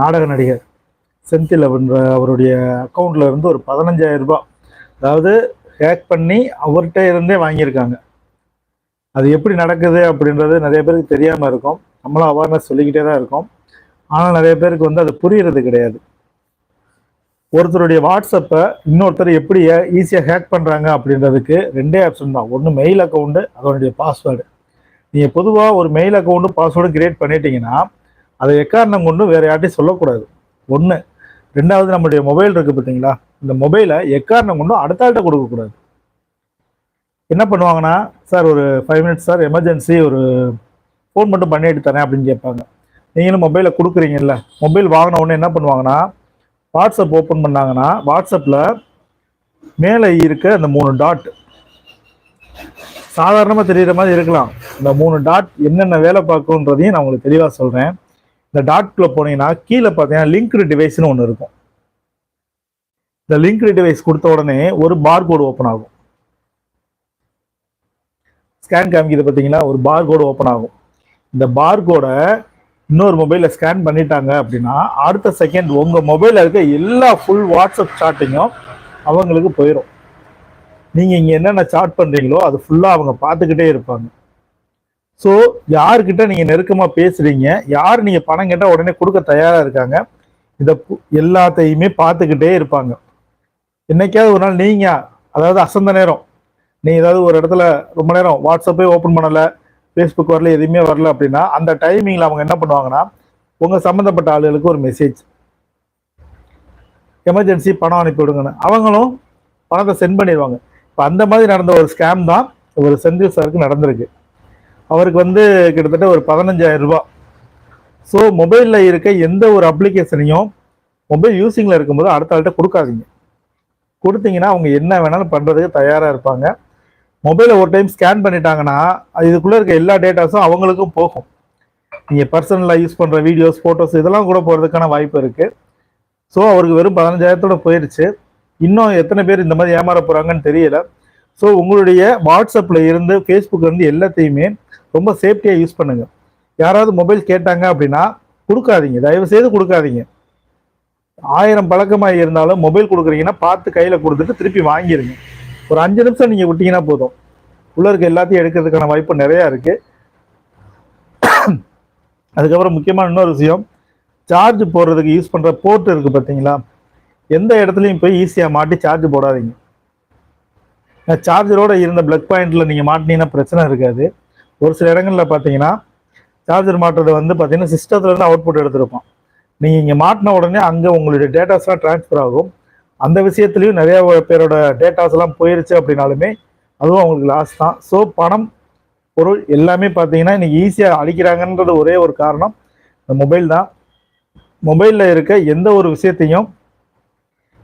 நாடக நடிகர் செந்தில் அப்படின்ற அவருடைய அக்கௌண்ட்டில் இருந்து ஒரு பதினஞ்சாயிரம் ரூபாய். அதாவது ஹேக் பண்ணி அவர்கிட்ட இருந்தே வாங்கியிருக்காங்க. அது எப்படி நடக்குது அப்படின்றது நிறைய பேருக்கு தெரியாமல் இருக்கும். நம்மளும் அவேர்னஸ் சொல்லிக்கிட்டே தான் இருக்கோம். ஆனால் நிறைய பேருக்கு வந்து அது புரியறது கிடையாது. ஒருத்தருடைய வாட்ஸ்அப்பை இன்னொருத்தர் எப்படி ஈஸியாக ஹேக் பண்ணுறாங்க அப்படின்றதுக்கு ரெண்டே ஆப்ஷன் தான். ஒன்று மெயில் அக்கௌண்ட்டு அதனுடைய பாஸ்வேர்டு நீங்கள் பொதுவாக ஒரு மெயில் அக்கௌண்ட்டும் பாஸ்வேர்டும் கிரியேட் பண்ணிட்டீங்கன்னா அதை எக்காரணம் கொண்டு வேறு யார்ட்டையும் சொல்லக்கூடாது. ஒன்று ரெண்டாவது நம்மளுடைய மொபைல் இருக்குது பார்த்தீங்களா? இந்த மொபைலை எக்காரணம் கொண்டும் அடுத்த ஆள்கிட்ட கொடுக்கக்கூடாது. என்ன பண்ணுவாங்கன்னா சார் ஒரு ஃபைவ் மினிட்ஸ் சார் எமர்ஜென்சி ஒரு ஃபோன் மட்டும் பண்ணிட்டு தரேன் அப்படின்னு கேட்பாங்க. நீங்களும் மொபைலை கொடுக்குறீங்கல்ல மொபைல் வாங்கின உடனே என்ன பண்ணுவாங்கன்னா வாட்ஸ்அப் ஓப்பன் பண்ணாங்கன்னா வாட்ஸ்அப்பில் மேலே இருக்க அந்த மூணு டாட் சாதாரணமாக தெரிகிற மாதிரி இருக்கலாம். இந்த மூணு டாட் என்னென்ன வேலை பார்க்குன்றதையும் நான் உங்களுக்கு தெளிவாக சொல்கிறேன் இந்த டாட்குள்ளே போனீங்கன்னா கீழே பார்த்தீங்கன்னா லிங்க்டு டிவைஸ்னு ஒன்று இருக்கும். இந்த லிங்க்டு டிவைஸ் கொடுத்த உடனே ஒரு பார் கோடு ஓப்பன் ஆகும். ஸ்கேன் காமிக்கிறது பார்த்தீங்கன்னா ஒரு பார் கோடு ஓப்பன் ஆகும். இந்த பார் கோடை இன்னொரு மொபைலில் ஸ்கேன் பண்ணிட்டாங்க அப்படின்னா அடுத்த செகண்ட் உங்கள் மொபைலில் இருக்க எல்லா ஃபுல் வாட்ஸ்அப் சாட்டிங்கும் அவங்களுக்கு போயிடும் நீங்கள் இங்கே என்னென்ன சாட் பண்ணுறீங்களோ அது ஃபுல்லாக அவங்க பார்த்துக்கிட்டே இருப்பாங்க. ஸோ யார்கிட்ட நீங்கள் நெருக்கமாக பேசுகிறீங்க யார் நீங்கள் பணம் கேட்டால் உடனே கொடுக்க தயாராக இருக்காங்க? இதை எல்லாத்தையுமே பார்த்துக்கிட்டே இருப்பாங்க. என்னைக்காவது ஒரு நாள் நீங்கள் அதாவது அசந்த நேரம் நீ ஏதாவது ஒரு இடத்துல ரொம்ப நேரம் வாட்ஸ்அப்பே ஓப்பன் பண்ணலை ஃபேஸ்புக் வரல எதுவுமே வரல அப்படின்னா அந்த டைமிங்கில் அவங்க என்ன பண்ணுவாங்கன்னா உங்கள் சம்மந்தப்பட்ட ஆளுகளுக்கு ஒரு மெசேஜ் எமர்ஜென்சி பணம் அனுப்பிவிடுங்கன்னு அவங்களும் பணத்தை சென்ட் பண்ணிடுவாங்க. இப்போ அந்த மாதிரி நடந்த ஒரு ஸ்கேம் தான் ஒரு செந்தில் சாருக்கு நடந்திருக்கு. அவருக்கு வந்து கிட்டத்தட்ட ஒரு பதினஞ்சாயிரம் ரூபாய். ஸோ மொபைலில் இருக்க எந்த ஒரு அப்ளிகேஷனையும் மொபைல் யூஸிங்கில் இருக்கும்போது அடுத்த ஆள்கிட்ட கொடுக்காதீங்க. கொடுத்தீங்கன்னா அவங்க என்ன வேணாலும் பண்ணுறதுக்கு தயாராக இருப்பாங்க. மொபைலை ஒரு டைம் ஸ்கேன் பண்ணிட்டாங்கன்னா இதுக்குள்ளே இருக்க எல்லா டேட்டாஸும் அவங்களுக்கும் போகும். நீங்கள் பர்சனலாக யூஸ் பண்ணுற வீடியோஸ் ஃபோட்டோஸ் இதெல்லாம் கூட போகிறதுக்கான வாய்ப்பு இருக்குது ஸோ அவருக்கு வெறும் பதினஞ்சாயிரத்தோட போயிடுச்சு இன்னும் எத்தனை பேர் இந்த மாதிரி ஏமாற போகிறாங்கன்னு தெரியல. ஸோ உங்களுடைய வாட்ஸ்அப்பில் இருந்து ஃபேஸ்புக்கில் இருந்து எல்லாத்தையுமே ரொம்ப சேஃப்டியாக யூஸ் பண்ணுங்கள் யாராவது மொபைல் கேட்டாங்க அப்படின்னா கொடுக்காதீங்க. தயவு செய்து கொடுக்காதீங்க. ஆயிரம் பழக்கமாக இருந்தாலும் மொபைல் கொடுக்குறீங்கன்னா பார்த்து கையில் கொடுத்துட்டு திருப்பி வாங்கிருங்க. ஒரு அஞ்சு நிமிஷம் நீங்கள் விட்டீங்கன்னா போதும். உள்ள இருக்க எல்லாத்தையும் எடுக்கிறதுக்கான வாய்ப்பு நிறையா இருக்குது அதுக்கப்புறம் முக்கியமான இன்னொரு விஷயம். சார்ஜ் போடுறதுக்கு யூஸ் பண்ணுற போர்ட் இருக்குது பார்த்தீங்களா? எந்த இடத்துலையும் போய் ஈஸியாக மாட்டி சார்ஜ் போடாதீங்க. சார்ஜரோடு இருந்த பிளக் பாயிண்டில் நீங்கள் மாட்டினீங்கன்னா பிரச்சனை இருக்காது. ஒரு சில இடங்களில் பார்த்தீங்கன்னா சார்ஜர் மாட்டுறது வந்து பார்த்தீங்கன்னா சிஸ்டத்துலேருந்து அவுட் அவுட்புட் எடுத்திருப்போம். நீங்கள் இங்கே மாட்டின உடனே அங்கே உங்களுடைய டேட்டாஸ்லாம் ட்ரான்ஸ்ஃபர் ஆகும். அந்த விஷயத்துலையும் நிறைய பேரோட டேட்டாஸ்லாம் போயிருச்சு அப்படின்னாலுமே அதுவும் அவங்களுக்கு லாஸ் தான். ஸோ பணம் பொருள் எல்லாமே பார்த்தீங்கன்னா இன்றைக்கி ஈஸியாக அழிக்கிறாங்கன்றது ஒரே ஒரு காரணம். இந்த மொபைல் தான். மொபைலில் இருக்க எந்த ஒரு விஷயத்தையும்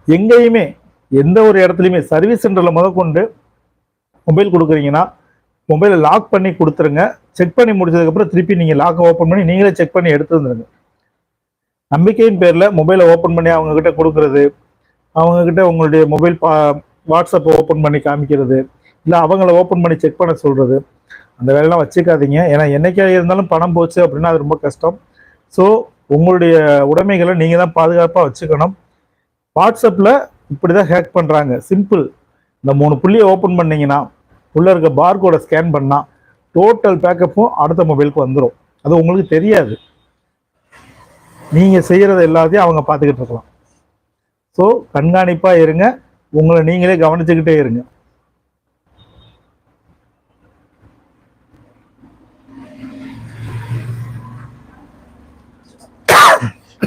எங்கேயுமே எந்த ஒரு இடத்துலையுமே சர்வீஸ் சென்டரில் முதற்கொண்டு மொபைல் கொடுக்குறீங்கன்னா மொபைலை லாக் பண்ணி கொடுத்துருங்க. செக் பண்ணி முடிச்சதுக்கப்புறம் திருப்பி நீங்கள் லாக்கை ஓப்பன் பண்ணி நீங்களே செக் பண்ணி எடுத்துருந்துருங்க நம்பிக்கையின் பேரில் மொபைலை ஓப்பன் பண்ணி அவங்கக்கிட்ட கொடுக்கறது அவங்கக்கிட்ட உங்களுடைய மொபைல் பா வாட்ஸ்அப்பை ஓப்பன் பண்ணி காமிக்கிறது இல்லை அவங்கள ஓப்பன் பண்ணி செக் பண்ண சொல்கிறது அந்த வேலையெல்லாம் வச்சுக்காதீங்க. ஏன்னா என்னைக்கா இருந்தாலும் பணம் போச்சு அப்படின்னா அது ரொம்ப கஷ்டம். ஸோ உங்களுடைய உடைமைகளை நீங்கள் தான் பாதுகாப்பாக வச்சுக்கணும் வாட்ஸ்அப்பில் இப்படி தான் ஹேக் பண்ணுறாங்க சிம்பிள் இந்த மூணு புள்ளியை ஓப்பன் பண்ணிங்கன்னா உள்ளே இருக்க பார்கோடை ஸ்கேன் பண்ணால் டோட்டல் பேக்கப்பும் அடுத்த மொபைலுக்கு வந்துடும் அது உங்களுக்கு தெரியாது. நீங்கள் செய்கிறத எல்லாத்தையும் அவங்க பார்த்துக்கிட்டு இருக்கலாம். ஸோ கண்காணிப்பாக இருங்க. உங்களை நீங்களே கவனிச்சுக்கிட்டே இருங்க.